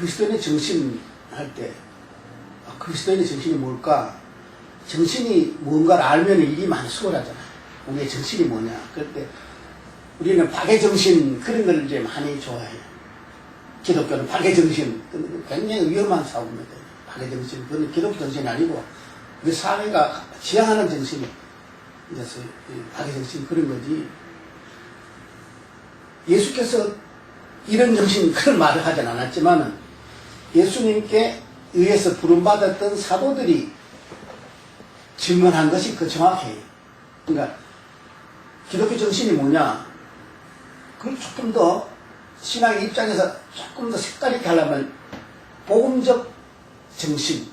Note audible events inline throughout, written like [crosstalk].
그리스도인의 정신 할 때, 아, 그리스도인의 정신이 뭘까? 정신이 뭔가를 알면 일이 많이 수월하잖아. 우리의 정신이 뭐냐. 그럴 때 우리는 박애정신 그런 걸 이제 많이 좋아해요. 기독교는 박애정신. 근데 굉장히 위험한 사고입니다. 박애정신. 그건 기독교 정신이 아니고 우리 사회가 지향하는 정신이 이제 박애정신 그런 거지. 예수께서 이런 정신 그런 말을 하진 않았지만은 예수님께 의해서 부름받았던 사도들이 증언한 것이 그 정확해요. 그러니까 기독교 정신이 뭐냐? 그걸 조금 더 신앙의 입장에서 조금 더 색깔 있게 하려면 복음적 정신,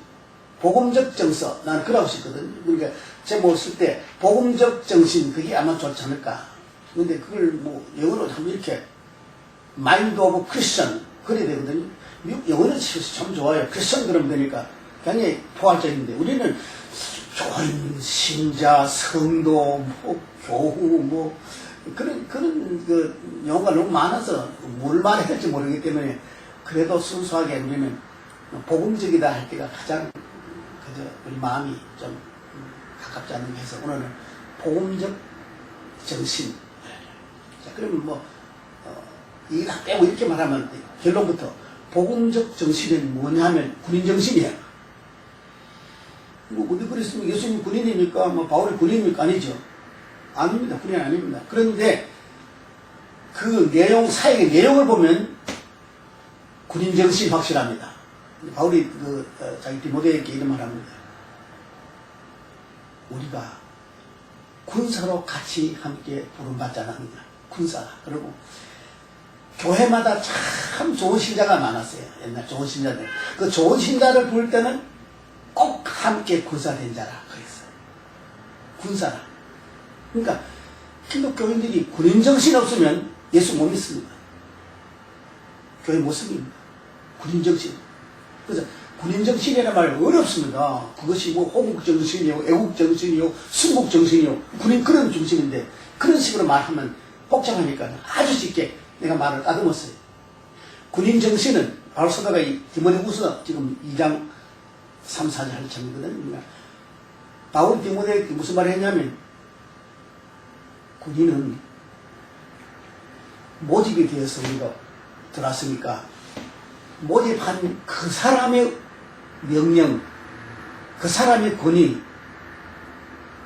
복음적 정서 나는 그러고 싶거든요. 그러니까 제목을 쓸때 복음적 정신 그게 아마 좋지 않을까. 근데 그걸 뭐 영어로 하면 이렇게 마인드 오브 크리스천 그래야 되거든요. 영어는 참 좋아요. 크리스천 그러면 되니까. 굉장히 포괄적인데. 우리는 교인, 신자, 성도, 뭐 교후 뭐 그런 그런 그 용어가 너무 많아서 뭘 말해야 될지 모르기 때문에 그래도 순수하게 우리는 복음적이다 할 때가 가장 그저 우리 마음이 좀 가깝지 않는 게 해서 오늘은 복음적 정신. 자 그러면 뭐 어, 이거 다 빼고 이렇게 말하면 결론부터 복음적 정신은 뭐냐면 군인 정신이야. 뭐 어디 그랬으면 예수님 군인입니까? 뭐 바울이 군인입니까? 아니죠. 아닙니다. 군인 아닙니다. 그런데 그 내용 사역의 내용을 보면 군인 정신 확실합니다. 바울이 그 어, 자기 디모데에게 이런 말을 합니다. 우리가 군사로 같이 함께 부름받잖아. 군사. 그리고 교회마다 참 좋은 신자가 많았어요. 옛날 좋은 신자들. 그 좋은 신자를 볼 때는 꼭 함께 군사된 자라 그랬어요. 군사라. 그러니까 기독교인들이 군인 정신 없으면 예수 못 믿습니다. 교회 못 씁니다. 군인 정신. 그래서 군인 정신이라는 말 어렵습니다. 그것이 뭐 호국 정신이요, 애국 정신이요, 순국 정신이요, 군인 그런 정신인데 그런 식으로 말하면 복잡하니까 아주 쉽게 내가 말을 따듬었어요. 군인 정신은 바로 서다가 이 디모데 후서 지금 2장 3, 4절 할 참이거든요. 그러니까 바울 디모데에게 무슨 말을 했냐면 군인은 모집이 되어서 우리가 들어왔으니까 모집한 그 사람의 명령, 그 사람의 권위,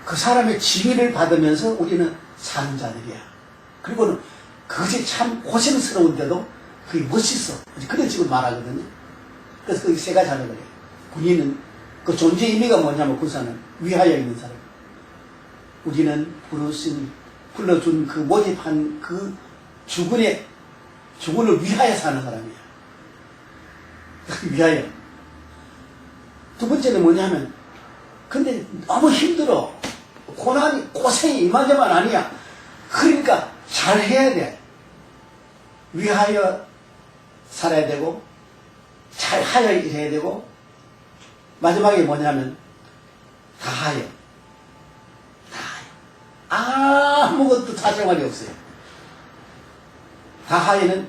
그 사람의 지위를 받으면서 우리는 사는 자들이야. 그리고는 그것이 참 고생스러운데도 그게 멋있어. 그래 지금 말하거든요. 그래서 그 세 가지 하는 거예요. 군인은 그 존재 의미가 뭐냐면 군사는 위하여 있는 사람. 우리는 부르신, 불러준 그 모집한 그 주군의, 주군을 위하여 사는 사람이야. 위하여. 두 번째는 뭐냐면, 근데 너무 힘들어. 고난이, 고생이 이만저만 아니야. 그러니까 잘 해야 돼. 위하여 살아야 되고, 잘 하여 일해야 되고, 마지막에 뭐냐면, 다하여. 다하여. 아무것도 사생활이 없어요. 다하여는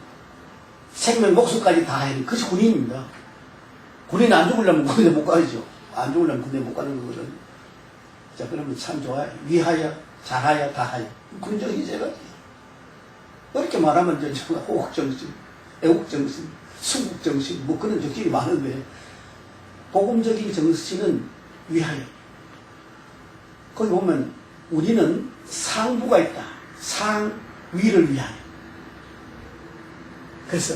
생명, 목숨까지 다하여는 그것이 군인입니다. 군인 안 죽으려면 군대 못 가죠. 안 죽으려면 군대 못 가는 거거든. 자, 그러면 참 좋아요. 위하여, 잘하여, 다하여. 군정이 제가 이렇게 말하면 이제 호국정신, 애국정신, 순국정신, 뭐 그런 정신이 많은데, 복음적인 정신은 위하여. 거기 보면 우리는 상부가 있다. 상 위를 위하여. 그래서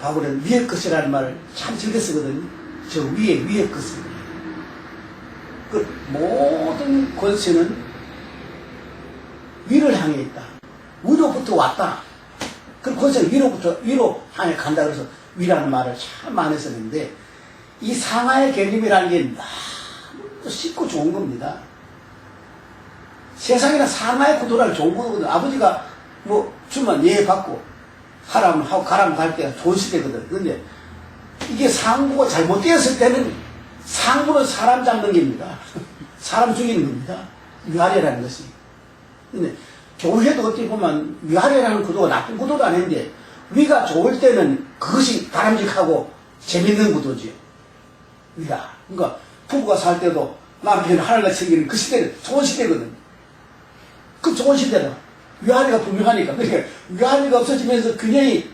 바울은 위의 것이라는 말을 참 즐겨 쓰거든요. 저 위에, 위의 것을. 그 모든 권세는 위를 향해 있다. 위로부터 왔다. 그 권세는 위로부터, 위로 향해 간다. 그래서 위라는 말을 참 많이 썼는데, 이 상하의 개념이라는 게 너무 쉽고 좋은 겁니다. 세상에는 상하의 구도를 좋은 거거든. 아버지가 뭐 주면 예 받고 하라면 하고 가라면 갈 때가 좋은 시대거든. 근데 이게 상부가 잘못되었을 때는 상부는 사람 잡는 겁니다. [laughs] 사람 죽이는 겁니다. 위아래라는 것이. 근데 교회도 어떻게 보면 위아래라는 구도가 나쁜 구도도 아닌데 위가 좋을 때는 그것이 바람직하고 재밌는 구도지요. 위하. 그러니까 부부가 살 때도 남편이 하늘같이 생기는 그 시대는 좋은 시대거든. 그 좋은 시대다. 위안이가 분명하니까. 그러니까 위안이가 없어지면서 균형이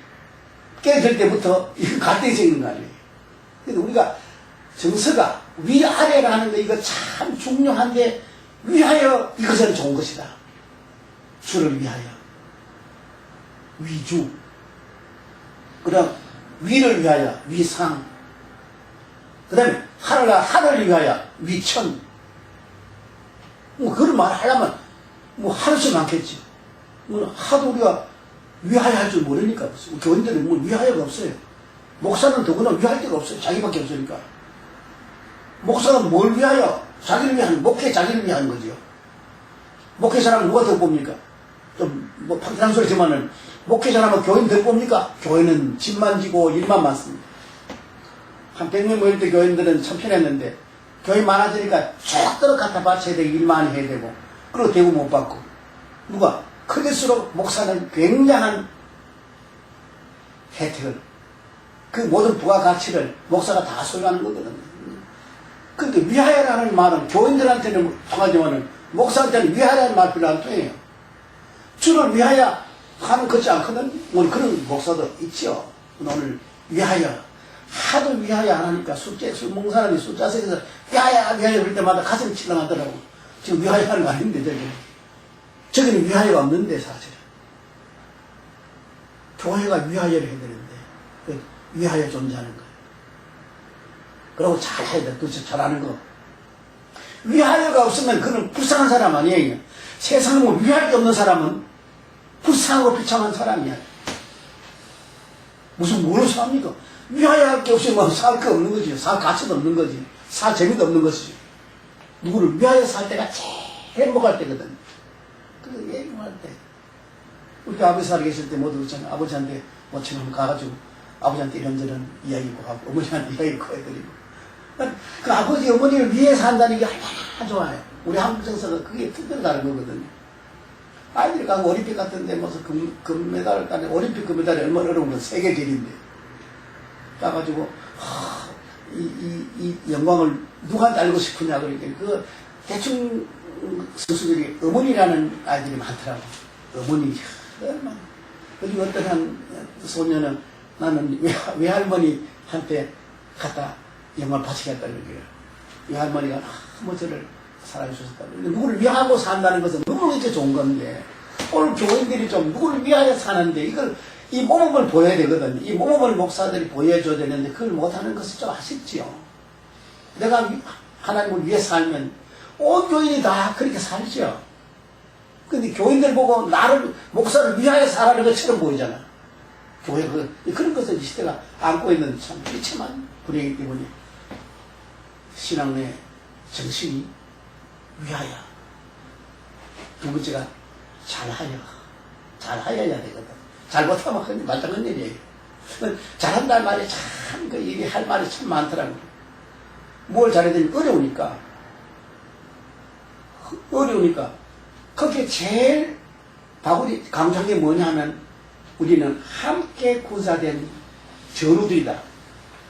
깨질 때부터 이 갈등이 생기는 거 아니에요. 그래서 우리가 정서가 위아래라는 거 이거 참 중요한데 위하여 이것은 좋은 것이다. 주를 위하여. 위주. 그다음 위를 위하여 위상. 그다음에 하늘 하늘을 위하여 위천. 뭐 그걸 말하려면 뭐 하루씩 많겠지. 뭐 하도 우리가 위하여 할 줄 모르니까 무슨 교인들은 뭐 위하여가 없어요. 목사는 더구나 위할 데가 없어요. 자기밖에 없으니까. 목사는 뭘 위하여? 자기를 위한 목회 자기를 위한 거죠. 목회 사람은 누가 더 봅니까? 좀뭐 판단한 소리지만은 목회 사람은 교인 더 봅니까? 교인은 집만 지고 일만 많습니다. 한 100명 모일 때 교인들은 참 편했는데 교인 많아지니까 쭉 갖다 바쳐야 되고 일 많이 해야 되고 그리고 대우 못 받고 누가 클릴수록 목사는 굉장한 혜택을 그 모든 부가가치를 목사가 다 소유하는 거거든요. 근데 위하여라는 말은 교인들한테는 통하지만은 목사한테는 위하여라는 말 별로 안 통해요. 주를 위하여 하는 것이 않거든. 뭐 그런 목사도 있죠. 오늘 위하여 하도 위하여 안 하니까 숫자 술 먹는 사람이 숫자 세서 위하여 그럴 때마다 가슴이 찔러가더라고. 지금 위하여 하는 거 아닌데 저기 저기는 위하여가 없는데 사실은 교회가 위하여를 해야 되는데 그 위하여 존재하는 거예요. 그러고 잘 해야 돼. 그렇죠. 잘하는 거. 위하여가 없으면 그는 불쌍한 사람 아니에요. 세상에 뭐 위할 게 없는 사람은 불쌍하고 비참한 사람이야. 무슨 뭘로 삽니까? 위하여 할 게 없이 뭐살 거 없는 거지. 살 가치도 없는 거지. 살 재미도 없는 것이지. 누구를 위하여 살 때가 제일 행복할 때거든. 그 얘기할 때. 우리 아버지 살아 계실 때 모두. 아버지한테 모처럼 가가지고 아버지한테 이런저런 이야기 있고 하고 어머니한테 이야기 있고 해드리고. 그 아버지 어머니를 위해서 한다는 게 얼마나 좋아요. 우리 한국 정서가 그게 특별히 다른 거거든요. 아이들이 가고 올림픽 같은데 무슨 금, 금메달 따는 올림픽 금메달이 얼마나 어려운 건 세계 길인데. 가가지고 하, 이, 이, 이 영광을 누구한테 알고 싶으냐 그러니까 그 대충 선수들이 어머니라는 아이들이 많더라고. 어머니 얼마나. 그리고 어떤 한 소녀는 나는 외, 외할머니한테 갖다 영광을 바치겠다는 거예요. 외할머니가 너무 저를 사랑해주셨다. 누구를 위하고 산다는 것은 너무 이제 좋은 건데, 오늘 교인들이 좀 누구를 위하여 사는데, 이걸, 이 모범을 보여야 되거든. 이 모범을 목사들이 보여줘야 되는데, 그걸 못하는 것은 좀 아쉽지요. 내가 위- 하나님을 위해 살면, 온 교인이 다 그렇게 살죠. 근데 교인들 보고 나를, 목사를 위하여 살아는 것처럼 보이잖아. 교회 그, 그런 것을 이 시대가 안고 있는 참 비참한 분위기 때문에, 신앙 내 정신이 위하여. 두 번째가 잘하여. 잘하여야 되거든. 잘못하면 말짱한 일이에요. 잘한다는 말이 참, 그 일이 할 말이 참 많더라고요. 뭘 잘해야 되니 어려우니까. 어려우니까. 그게 제일 바울이 강조한 게 뭐냐 하면 우리는 함께 구사된 전우들이다.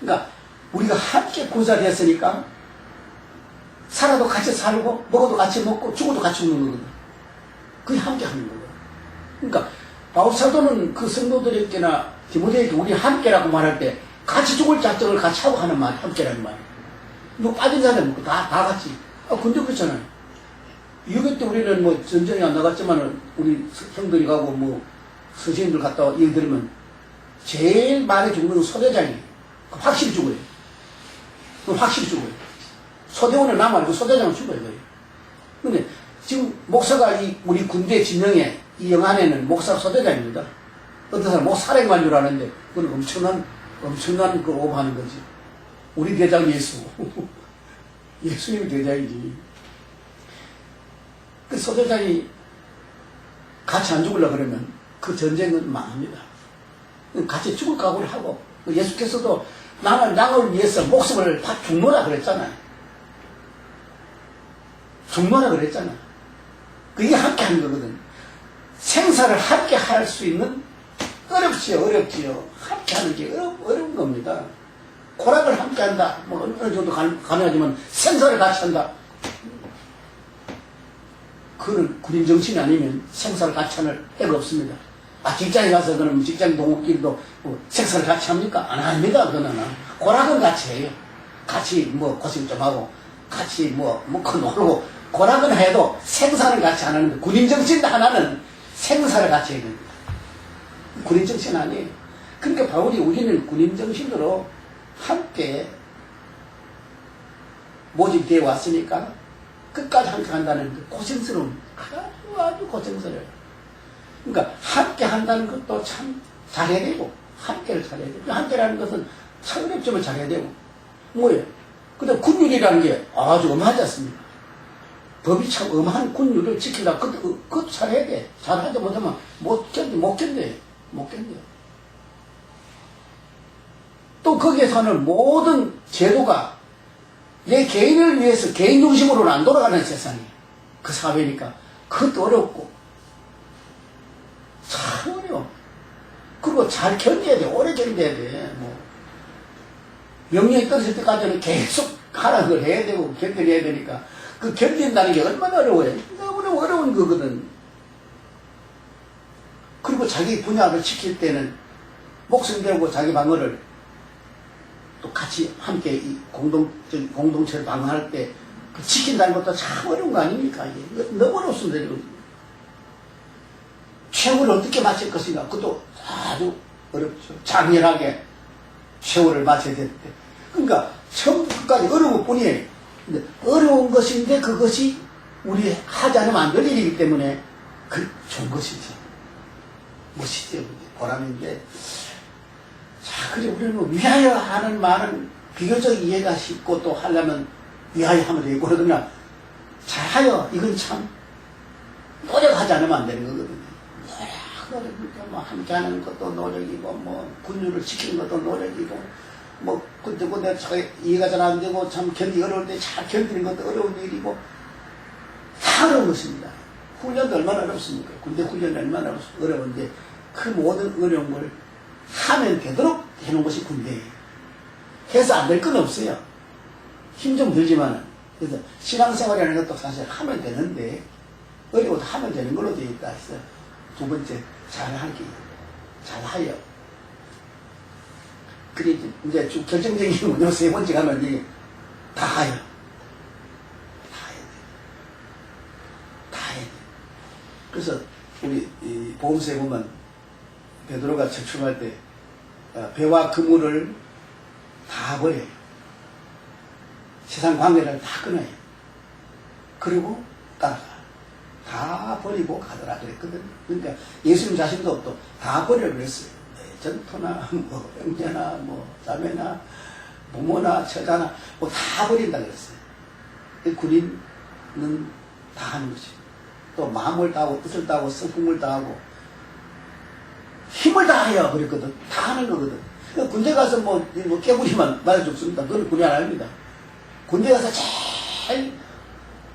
그러니까 우리가 함께 구사됐으니까 살아도 같이 살고 먹어도 같이 먹고 죽어도 같이 죽는 거거든. 그게 함께 하는 거거든. 그러니까 바울 사도는 그 성도들에게나 디모데에게 우리 함께라고 말할 때 같이 죽을 작정을 같이 하고 하는 말이 함께라는 말이에요. 뭐 빠진 사람 없고 다, 다 같이. 아, 근데 그렇잖아요. 유교 때 우리는 뭐 전쟁이 안 나갔지만은 우리 형들이 가고 뭐 선생님들 갔다 와 예를 들면 제일 많이 죽는. 그 확실히 죽어요. 그 확실히 죽어요. 소대원은 남아있고 소대장은 죽어요. 거의. 근데 지금 목사가 이 우리 군대 지명에 이 영안에는 목사 소대장입니다. 어떤 사람 목 사령관 줄 아는데 그건 엄청난 엄청난 그 오버하는 거지. 우리 대장 예수. [laughs] 예수님이 대장이지. 그 소대장이 같이 안 죽으려 그러면 그 전쟁은 망합니다. 같이 죽을 각오를 하고 예수께서도 나는 양을 위해서 목숨을 다 죽노라 그랬잖아요. 죽노라 그랬잖아. 그게 함께 하는 거거든. 생사를 함께 할수 있는 어렵지요, 어렵지요. 함께 하는 게 어려, 어려운 겁니다. 고락을 함께 한다. 뭐 어느 정도 가- 가능하지만 생사를 같이 한다. 그는 군인 정신이 아니면 생사를 같이 하는 애가 없습니다. 아, 직장에 가서 그럼 직장 동업끼리도 뭐 생사를 같이 합니까? 안 합니다, 그거는. 고락은 같이 해요. 같이 뭐 고생 좀 하고, 같이 뭐 먹고 놀고, 고락은 해도 생사를 같이 안 하는데, 군인 정신 하나는 생사를 같이 해야 됩니다. 군인 정신 아니에요. 그러니까 바울이 우리는 군인 정신으로 함께 모집되어 왔으니까 끝까지 함께 한다는 그 고생스러운 아주 아주 고생스러워요. 그러니까 함께 한다는 것도 참 잘해야 되고 함께를 잘해야 되고 함께라는 것은 차근점을 잘해야 되고 뭐예요? 그다음 군율이라는 게 아주 엄하지 않습니까? 법이 참 엄한 군율을 지키려고 그것도, 그것도 잘해야 돼. 잘하지 못하면 못 견뎌, 못 견뎌요. 못 견뎌요. 또 거기에 사는 모든 제도가 내 개인을 위해서 개인 중심으로는 안 돌아가는 세상이에요. 그 사회니까. 그것도 어렵고. 참 어려워. 그리고 잘 견뎌야 돼. 오래 견뎌야 돼. 뭐. 명령이 떨어질 때까지는 계속 하락을 해야 되고 견뎌야 되니까. 그 견딘다는 게 얼마나 어려워요. 너무나 어려운 거거든. 그리고 자기 분야를 지킬 때는 목숨 걸고 자기 방어를 또 같이 함께 이 공동, 공동체를 방어할 때 그 지킨다는 것도 참 어려운 거 아닙니까? 이게 너무 어렵습니다. 이거. 최후를 어떻게 마칠 것인가? 그것도 아주 어렵죠. 장렬하게 최후를 될 때. 그러니까 처음부터 끝까지 어려운 것 뿐이에요. 어려운 것인데 그것이 우리 하지 않으면 안 될 일이기 때문에 그 좋은. 멋이죠. 그게. 보람인데. 자, 그래, 우리는 위하여 하는 말은 비교적 이해가 쉽고 또 하려면 위하여 하면 되고 그러거나 잘하여 이건 참 노력하지 않으면 안 되는 거거든요. 노력, 노력이니까 뭐 함께 하는 것도 노력이고 뭐 군율을 지키는 것도 노력이고 뭐 근데 뭐 내가 잘 이해가 잘 안 되고 참 견디 어려울 때 잘 견디는 것도 어려운 일이고 다 어려운 것입니다. 훈련도 얼마나 어렵습니까? 군대 훈련이 얼마나 어려운데 그 모든 어려운 걸 하면 되도록 해놓은 것이 군대예요. 해서 안 될 건 없어요. 힘 좀 들지만 그래서 신앙생활이라는 것도 사실 하면 되는데 어려워도 하면 되는 걸로 되어 있다 해서 두 번째 잘하기 잘하여 그래 이제 좀 결정적인 [laughs] 건요 세 번째 가면 이게 다하여 다해야 돼. 다 해야 돼. 그래서 우리 이 보험서에 보면 베드로가 저축할 때 어, 배와 그물을 다 버려요. 세상 관계를 다 끊어요. 그리고 따라가. 다 버리고 가더라 그랬거든요. 그러니까 예수님 자신도 또 다 버려 그랬어요. 네, 전토나 뭐 형제나 뭐 자매나 부모나 처자나 뭐 다 버린다 그랬어요. 그 군인은 다 하는 거지. 또 마음을 다하고 뜻을 다하고 성품을 다하고 힘을 다하여 그랬거든. 다 하는 거거든. 그 군대 가서 뭐, 뭐 깨부리만 맞아 죽습니다. 그건 군인 안 합니다. 군대 가서 제일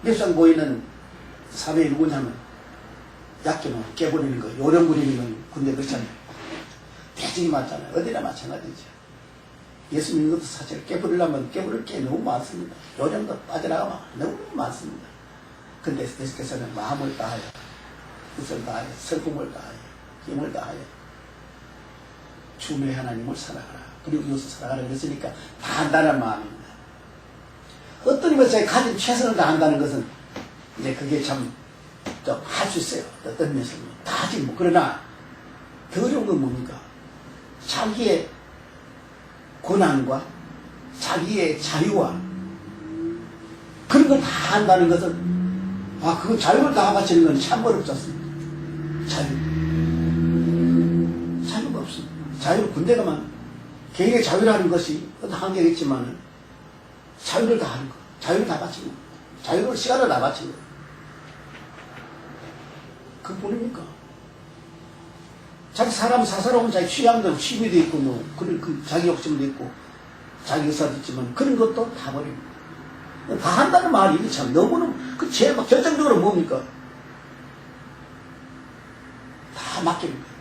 맵상 보이는 사회이 누구냐면 약기만 깨부리는 거, 요령 부리는 건 군대 그렇잖아요. 대중이 많잖아요. 어디나 마찬가지죠. 예수 믿는 것도 사실 깨부리려면 깨부릴 게 너무 많습니다. 요령도 빠져나가면 너무 많습니다. 근데 예수께서는 마음을 다하여, 뜻을 다하여, 성품을 다하여, 힘을 다하여, 주의 하나님을 사랑하라. 그리고 이웃을 사랑하라. 그랬으니까 다 한다는 마음입니다. 어떤 것에 가진 최선을 다한다는 것은 이제 그게 참 좀 할 수 있어요. 어떤 면에서는. 다 하지 뭐. 그러나 더 어려운 건 뭡니까? 자기의 권한과 자기의 자유와 그런 걸 다 한다는 것은 아, 그거 자유를 다 바치는 건 참 어렵지 않습니까? 자유. 자유가 없습니다. 자유 군대 가면 개인의 자유라는 것이 어떤 한계가 있지만 자유를 다 하는 거. 자유를 다 바치는 거. 자유를 시간을 다 바치는 거. 그뿐입니까? 자기 사람 사사로운 자기 취향도 취미도 있고 뭐 그런 그 자기 욕심도 있고 자기 의사도 있지만 그런 것도 다 버립니다. 다 한다는 말이 참 너무너무 그 제일 막 결정적으로 뭡니까? 다 거예요.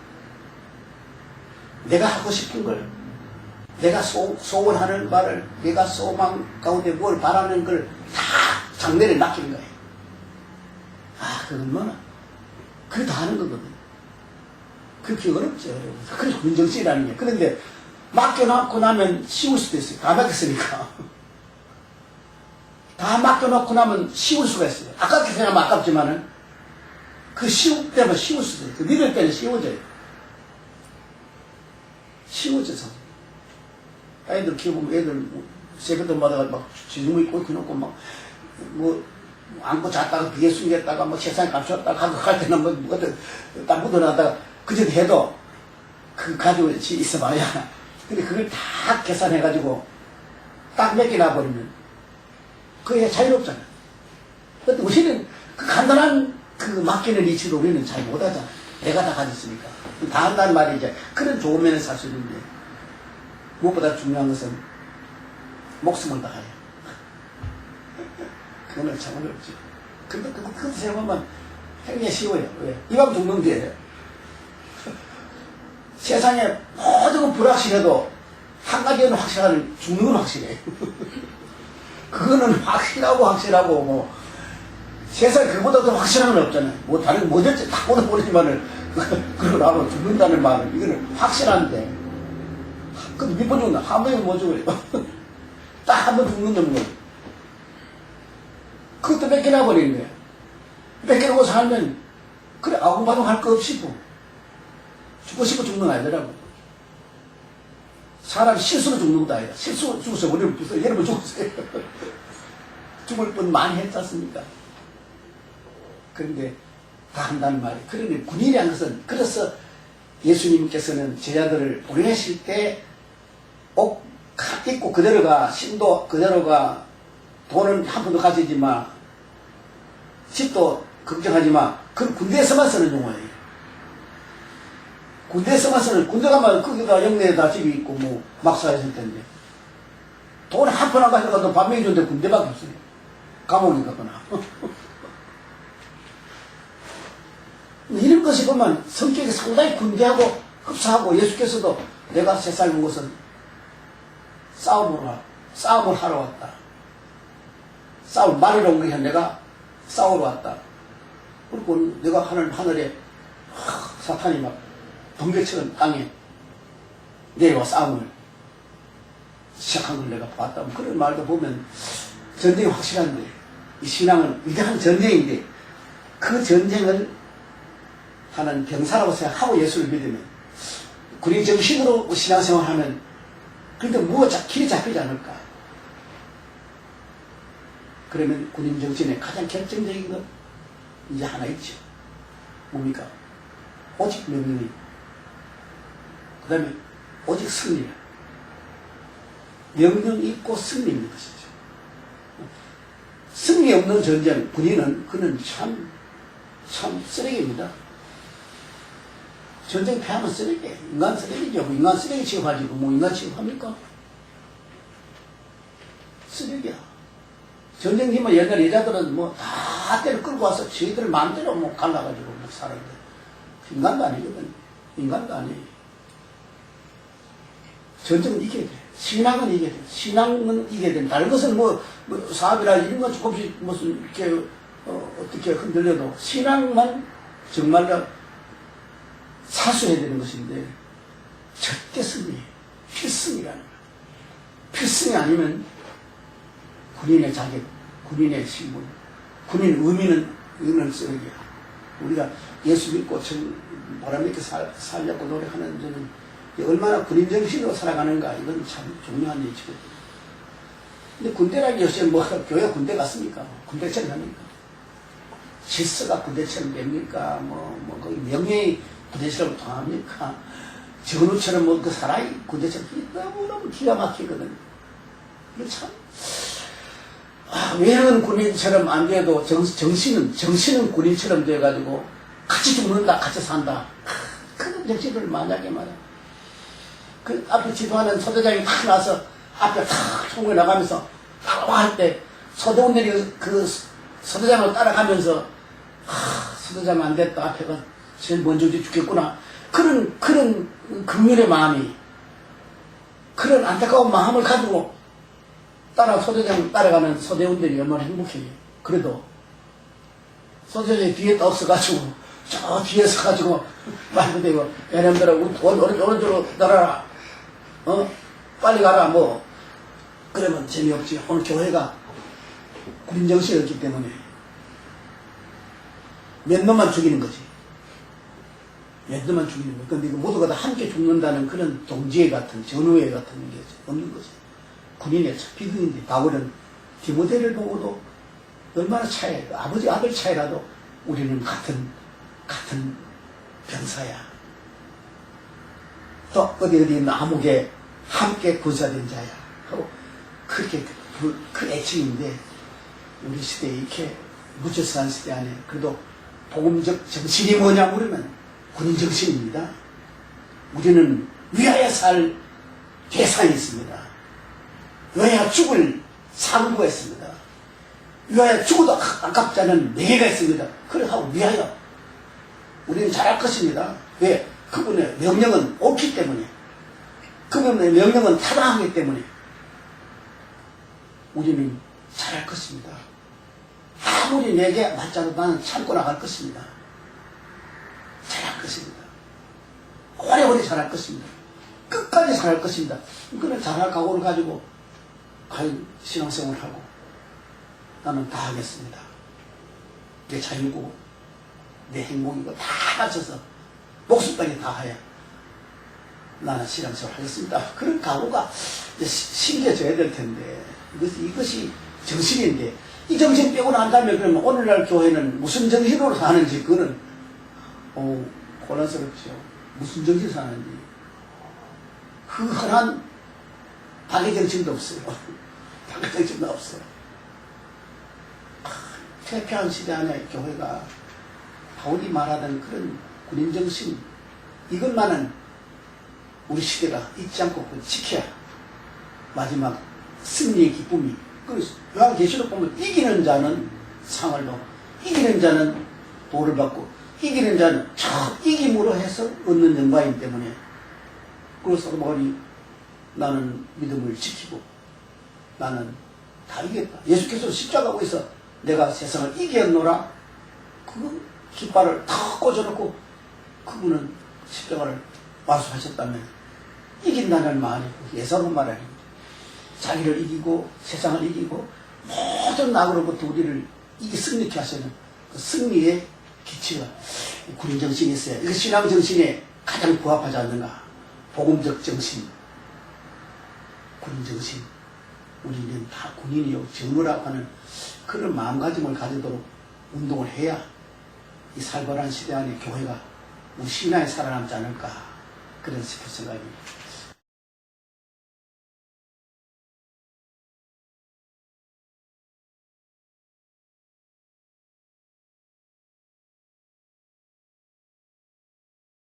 내가 하고 싶은 걸 내가 소, 소원하는 바를 내가 소망 가운데 뭘 바라는 걸 다 장내에 맡기는 거예요. 아, 그건 뭐나? 그게 다 하는 거거든. 그렇게 어렵죠. 그래서 군정신이라는 게. 그런데 맡겨놓고 나면 쉬울 수도 있어요. 다 맡겼으니까. [laughs] 다 맡겨놓고 나면 쉬울 수가 있어요. 아깝게 생각하면 아깝지만은 그 쉬울 때면 쉬울 수도 있어요. 믿을 때는 쉬워져요. 쉬워져서. 애들 키우면 애들 새벽도마다 막 지붕 입고 그놓고 막, 뭐, 안고 잤다가 비에 숨겼다가 뭐 세상에 감췄다가 가고 갈 때는 뭐, 뭐든 딱 묻어놨다가 그저도 해도 그 가지고 있어 봐야. 근데 그걸 다 계산해가지고 딱몇개 놔버리면 그게 자유롭잖아. 근데 우리는 그 간단한 그 맡기는 이치도 우리는 잘 못하잖아. 내가 다 가졌으니까. 다 한다는 말이 이제 그런 좋은 면을 살 수 있는데 무엇보다 중요한 것은 목숨을 다해요. [laughs] 그거는 참 어렵지. 근데 그거, 그거 생각하면 굉장히 쉬워요. 왜? 이왕 죽는데 세상에 모든 건 불확실해도 한 가지는 확실한 죽는 건 확실해. 그거는 확실하고 확실하고 뭐 세상에 그보다 더 확실한 건 없잖아요. 뭐 다른 뭐든지 다 보다 모르지만은 나로 죽는다는 말은 이거는 확실한데 근데 몇번 죽나? 한 번이면 못 죽어요. [laughs] 딱 한 번 죽는 놈거 그것도 뺏겨나 버리는 거야. 뺏겨놓고 살면 그래 아웅바웅 할 거 없이 뭐 죽고 싶어 죽는 거 아니더라고. 사람 실수로 죽는 것도 아니다. 실수로 죽었어요. 우리는 벌써 여러분 죽었어요. [laughs] 죽을 뻔 많이 했지 않습니까? 그런데 다 한다는 말이. 그러니 군인이라는 것은 그래서 예수님께서는 제자들을 보내실 때 옷 입고 그대로가 신도 그대로가 돈은 한 푼도 가지지 마. 집도 걱정하지 마. 그 군대에서만 쓰는 용어예요. 군대에서만 쓰는 군대 가면 거기다 영내에다 집이 있고 뭐 막사에 있을 텐데 돈 한푼안 가져가도 밥 먹여주는데 군대밖에 없어요. 감옥에 가거나. [laughs] 이런 것이 보면 성격이 상당히 군대하고 흡사하고 예수께서도 내가 세상에 온 것은 싸움으로 와, 싸움을 하러 왔다. 싸움 말을 온 것이 내가 싸우러 왔다. 그리고 내가 하늘 하늘에 하, 사탄이 막 번개처럼 땅에 내려와 싸움을 시작한 걸 내가 봤다. 그런 말도 보면 전쟁이 확실한데 이 신앙은 위대한 전쟁인데 그 전쟁을 하는 병사라고 생각하고 예수를 믿으면 군인 정신으로 신앙생활 하면 근데 뭐가 잡- 길이 잡히지 않을까? 그러면 군인 정신의 가장 결정적인 건 이제 하나 있죠. 뭡니까? 오직 명령이 그 다음에 오직 승리라 명령이 있고 승리 있는 것이죠 승리 없는 전쟁 군인은 그는 참 참 쓰레기입니다 전쟁 패하면 쓰레기, 인간 쓰레기죠. 뭐 인간 쓰레기 취급하지고 뭐 인간 취급합니까? 쓰레기야. 전쟁 팀은 옛날 여자들은 뭐 다 때를 끌고 와서 저희들 마음대로 뭐 갈라가지고 뭐 살았는데 인간도 아니거든. 인간도 아니에요. 전쟁은 이겨야 돼. 신앙은 이겨야 돼. 신앙은 이겨야 돼. 다른 것은 뭐, 뭐 사업이나 이런 건 조금씩 무슨 이렇게 어, 어떻게 흔들려도 신앙만 정말로 사수해야 되는 것인데 절대 승리, 필승이라는 거예요. 필승이 아니면 군인의 자격, 군인의 신분, 군인 의미는 의미는 쓰레기야. 우리가 예수 믿고 정, 보람있게 살, 살려고 노력하는 저는 얼마나 군인 정신으로 살아가는가 이건 참 중요한 일이거든요. 근데 군대라는 게 요새 뭐 교회 군대 같습니까? 군대처럼 합니까? 질서가 군대처럼 됩니까? 뭐, 뭐, 거기 명예의 군대처럼 통합니까? 전우처럼 뭐, 그 사람이 군대처럼 너무너무 기가 막히거든. 이거 참, 아, 외형은 군인처럼 안 돼도 정, 정신은, 정신은 군인처럼 돼가지고 같이 죽는다, 같이 산다. 그 정신을 만약에 말이야. 그 앞에 지도하는 소대장이 탁 나서 앞에 탁 총을 나가면서 탁할 때 소대원들이 그 소대장을 따라가면서 하, 소대장 안 됐다. 앞에가 제일 먼저 죽겠구나. 그런 그런 국민의 마음이 그런 안타까운 마음을 가지고 따라 소대장 따라가는 소대원들이 얼마나 행복해요. 그래도 소대장이 뒤에 저 뒤에 서 가지고 말도 되고 얘네들아 오른, 오른, 오른쪽으로 날아라 어? 빨리 가라 뭐. 그러면 재미없지. 오늘 교회가 군인 정신이었기 때문에 몇 놈만 죽이는 거지. 몇 놈만 죽이는 거지. 근데 그 모두가 다 함께 죽는다는 그런 동지애 같은 전우애 같은 게 없는 거지. 군인의 비극인데 바울은 디모데를 보고도 얼마나 차이 아버지 아들 차이라도 우리는 같은 같은 병사야 또 어디 어디 나무게 함께 구사된 자야. 하고 그렇게 그, 그 애칭인데 우리 시대에 이렇게 묻혀서 한 시대 안에 그래도 복음적 정신이 뭐냐 물으면 군인 정신입니다. 우리는 위하여 살 대상이 있습니다. 위하여 죽을 상부가 있습니다. 위하여 죽어도 아깝지 않은 매개가 있습니다. 그래서 위하여 우리는 잘할 것입니다. 왜? 그분의 명령은 옳기 때문에 그분의 명령은 타당하기 때문에 우리는 잘할 것입니다. 아무리 내게 맞자도 나는 참고 나갈 것입니다. 잘할 것입니다. 오래오래 잘할 것입니다. 끝까지 잘할 것입니다. 그런 잘할 각오를 가지고 과연 신앙생활을 하고 나는 다 하겠습니다. 내 자유고 내 행복이고 다 맞춰서 목숨까지 다 하야 나는 신앙생활 하겠습니다. 그런 각오가 심겨져야 될 텐데 이것이, 이것이 정신인데 이 정신 빼고 난 다음에 그러면 오늘날 교회는 무슨 정신으로 사는지 그거는 어, 곤란스럽죠. 무슨 정신 사는지 그 흔한 박의 정신도 없어요. [laughs] 박의 정신도 없어요. 아, 퇴폐한 시대 안에 교회가 바울이 말하던 그런 군인 정신 이것만은 우리 시대가 잊지 않고 그 지켜야 마지막 승리의 기쁨이 그 요한 계시록 보면 이기는 자는 상을 받고 이기는 자는 도를 받고 이기는 자는 저 이김으로 해서 얻는 영광이기 때문에 그래서 머리 나는 믿음을 지키고 나는 다 이겼다. 예수께서 십자가고 있어 내가 세상을 이겼노라 그 깃발을 다 꽂아놓고 그분은 십자가를 완수하셨다면 이긴다는 말이 예사로운 말 아닙니다. 자기를 이기고 세상을 이기고 모든 악으로부터 우리를 이기 승리케 하시는 그 승리의 기치가 군인 정신이 있어야 이거 신앙 정신에 가장 부합하지 않는가? 복음적 정신. 군인 정신. 우리는 다 군인이요 정우라고 하는 그런 마음가짐을 가지도록 운동을 해야 이 살벌한 시대 안에 교회가 우리 신앙에 살아남지 않을까 그런 싶은 생각입니다.